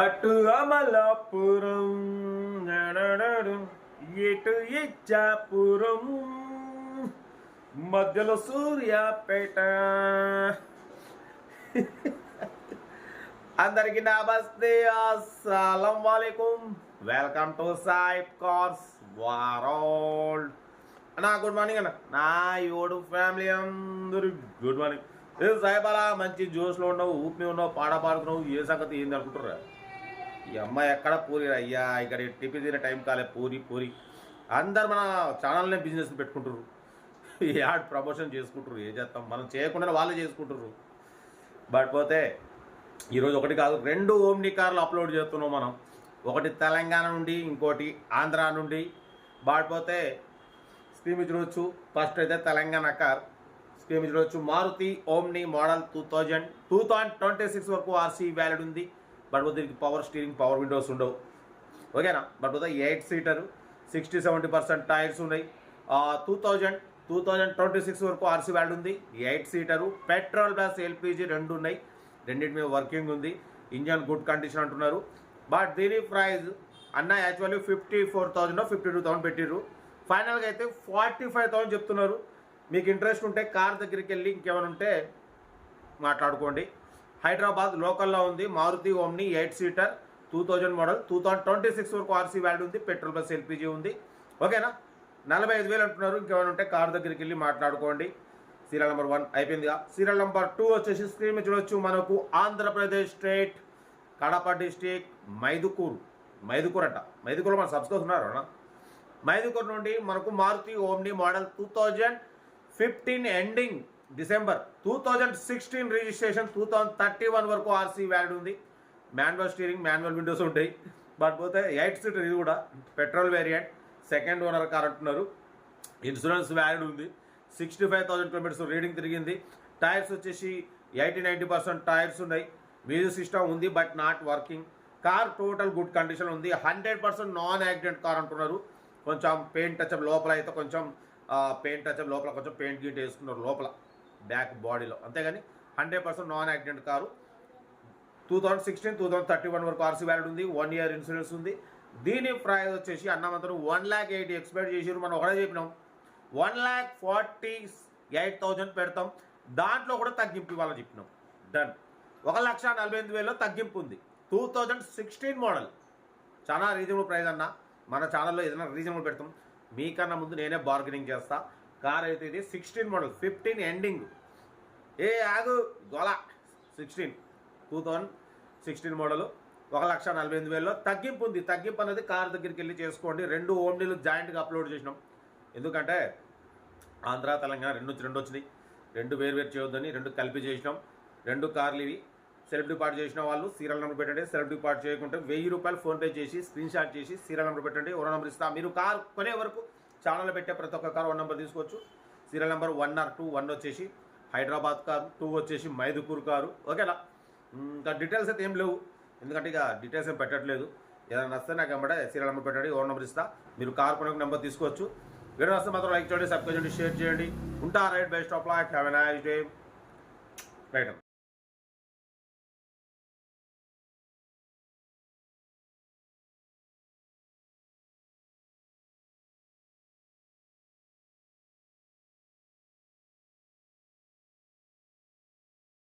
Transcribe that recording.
అటు అమలాపురం నడనడు, ఇటు ఇచ్చాపురం. మధ్యలో సూర్యాపేట. అందరికి నమస్తే అస్సలం వాలేకుం. Welcome to Saib cars world అన్నా గుడ్ మార్నింగ్ అన్న. నా యోడు ఫ్యామిలీ అందరూ గుడ్ మార్నింగ్. ఏ సాయిబ్ అలా మంచి జోష్లో ఉన్నావు ఊపి ఉన్నావు పాడ పాడుతున్నావు ఏ సంగతి ఏంది అనుకుంటారా ఈ అమ్మాయి ఎక్కడ పూరి అయ్యా ఇక్కడ టిఫిన్ తినే టైం కాలే పూరి పూరి. అందరు మన ఛానల్నే బిజినెస్ పెట్టుకుంటారు యాడ్ ప్రమోషన్ చేసుకుంటారు ఏ చేస్తాం? మనం చేయకుండా వాళ్ళే చేసుకుంటారు బట్ పోతే ఈరోజు ఒకటి కాదు రెండు ఓమ్ని కార్లు అప్లోడ్ చేస్తున్నాం మనం. ఒకటి తెలంగాణ నుండి ఇంకోటి ఆంధ్ర నుండి. బాడిపోతే స్క్రీమ్ చూడవచ్చు ఫస్ట్ అయితే తెలంగాణ కార్. స్క్రీమ్ చూడవచ్చు Maruti Omni model two thousand two thousand twenty six వరకు ఆర్సీ వ్యాలిడ్ ఉంది. బట్ దీనికి పవర్ స్టీరింగ్ పవర్ విండోస్ ఉండవు. ఓకేనా బట్ పోతే eight seater sixty seventy percent tyres ఉన్నాయి. Two thousand two thousand twenty six వరకు RC valid ఉంది. Eight seater petrol plus LPG రెండు ఉన్నాయి. రెండింటి మీద వర్కింగ్ ఉంది. ఇంజన్ గుడ్ కండిషన్ అంటున్నారు. బట్ దీని ప్రైజ్ అన్న actually fifty four thousand fifty two thousand పెట్టిర్రు. ఫైనల్గా అయితే ఫార్టీ ఫైవ్ థౌసండ్ చెప్తున్నారు. మీకు ఇంట్రెస్ట్ ఉంటే కార్ దగ్గరికి వెళ్ళి ఇంకేమైనా ఉంటే మాట్లాడుకోండి. హైదరాబాద్ లోకల్లో ఉంది. Maruti Omni eight seater two thousand model two thousand twenty six వరకు ఆర్సీ వ్యాల్యూ ఉంది. పెట్రోల్ ప్లస్ ఎల్పిజి ఉంది. ఓకేనా? నలభై ఐదు వేలు అంటున్నారు. ఇంకేమైనా ఉంటే కార్ దగ్గరికి వెళ్ళి మాట్లాడుకోండి. సీరియల్ నెంబర్ వన్ అయిపోయిందిగా. సీరియల్ నెంబర్ టూ వచ్చేసి స్క్రీన్ మీద చూడొచ్చు. మనకు ఆంధ్రప్రదేశ్ స్టేట్ కడప డిస్టిక్ మైదుకూరు. మైదుకూరు అంట. మైదుకూరు మన సబ్స్క్రైబ్ ఉన్నారు అన్న మైదుకూరు నుండి మనకు Maruti omni model two thousand fifteen ending December two thousand sixteen registration two thousand thirty one వరకు ఆర్సీ వ్యాల్యూ ఉంది. మాన్యువల్ స్టీరింగ్ మాన్యువల్ విండోస్ ఉంటాయి. బట్ పోతే ఎయిట్ సీటర్ ఇది కూడా petrol variant. Second owner car అంటున్నారు. ఇన్సూరెన్స్ వ్యాలిడ్ ఉంది. Sixty five thousand kilometres reading తిరిగింది. Tyres వచ్చేసి ఎయిటీ నైంటీ పర్సెంట్ టైర్స్ ఉన్నాయి. మ్యూజిక్ సిస్టమ్ ఉంది but not working. Car total good condition ఉంది. Hundred percent non accident car అంటున్నారు. కొంచెం paint touch లోపల అయితే కొంచెం పెయింట్ టచ్ లోపల కొంచెం పెయింట్ గీట్ వేసుకున్నారు లోపల. బ్యాక్ బాడీలో. అంతేగాని hundred percent non accident car. Two thousand sixteen two thousand thirty one వరకు ఆర్సీ వ్యాలిడ్ ఉంది వన్ ఇయర్ ఇన్సూరెన్స్ ఉంది. దీని ప్రైస్ వచ్చేసి అన్నమంతరం వన్ ల్యాక్ ఎయిటీ ఎక్స్పెక్ట్ చేసారు మనం ఒకటే చెప్పినాం. One lakh forty eight thousand పెడతాం. దాంట్లో కూడా తగ్గింపు ఇవ్వాలని చెప్పినాం. డన్ ఒక లక్ష నలభై ఎనిమిది వేలలో తగ్గింపు ఉంది. Two thousand sixteen model. చాలా రీజనబుల్ ప్రైస్ అన్న. మన ఛానల్లో ఏదైనా రీజనబుల్ పెడతాం. మీకన్నా ముందు నేనే బార్గెనింగ్ చేస్తాను కార్ అయితే ఇది సిక్స్టీన్ మోడల్ ఫిఫ్టీన్ ఎండింగ్ ఏ ఆగు గొల. Sixteen two thousand sixteen model ఒక లక్ష నలభై ఎనిమిది వేలలో తగ్గింపు ఉంది. తగ్గింపు అనేది కార్ దగ్గరికి వెళ్ళి చేసుకోండి. రెండు ఓమ్నీలు జాయింట్గా అప్లోడ్ చేసినాం. ఎందుకంటే ఆంధ్ర తెలంగాణ రెండు వచ్చి రెండు వచ్చినాయి. రెండు వేరు వేరు చేయొద్దని రెండు కలిపి చేసినాం. రెండు కార్లు ఇవి. సెలబ్రిటీ పార్ట్ చేసిన వాళ్ళు సీరియల్ నెంబర్ పెట్టండి. సెలబ్రిటీ పార్ట్ చేయకుంటే వెయ్యి రూపాయలు ఫోన్పే చేసి స్క్రీన్ షాట్ చేసి సీరియల్ నెంబర్ పెట్టండి. ఓ నెంబర్ ఇస్తా. మీరు కార్ కొనే వరకు ఛానల్ పెట్టే ప్రతి ఒక్క కార్ వన్ నెంబర్ తీసుకోవచ్చు. Serial number one or two one వచ్చేసి హైదరాబాద్ కారు టూ వచ్చేసి మైదుపూర్ కారు. ఓకేనా ఇంకా డీటెయిల్స్ అయితే ఏం లేవు. ఎందుకంటే ఇక డీటెయిల్స్ ఏం పెట్టట్లేదు. ఏదైనా నచ్చితే నాకు వెంబడే సీరియల్ నెంబర్ పెట్టండి ఓన్ నెంబర్ ఇస్తా. మీరు కార్ కొనకు నెంబర్ తీసుకోవచ్చు. వీడియో వస్తే మాత్రం లైక్ చేయండి సబ్స్క్రైబ్ చేయండి షేర్ చేయండి. ఉంటా right best of luck have a nice day right